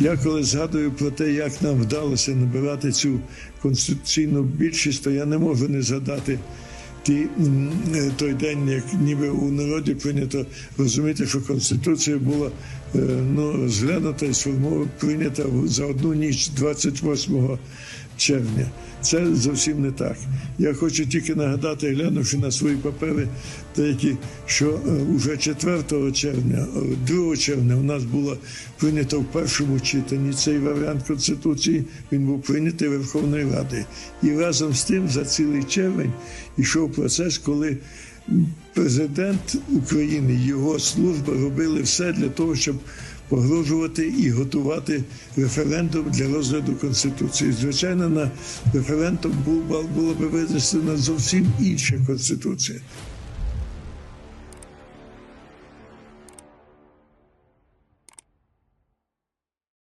Я коли згадую про те, як нам вдалося набирати цю конституційну більшість, то я не можу не згадати ті, е, той день, як ніби у народі прийнято розуміти, що Конституція була е, ну, розглянута і сформована, прийнята за одну ніч 28 червня. Це зовсім не так. Я хочу тільки нагадати, глянувши на свої папери, деякі, що е, уже 4 червня, е, 2 червня у нас було прийнято в першому читанні цей варіант Конституції. Він був прийнятий Верховною Радою. І разом з тим за цілий червень йшов процес, коли президент України, його служба робили все для того, щоб погрожувати і готувати референдум для розгляду конституції. Звичайно, на референдум було би винесена зовсім інша конституція.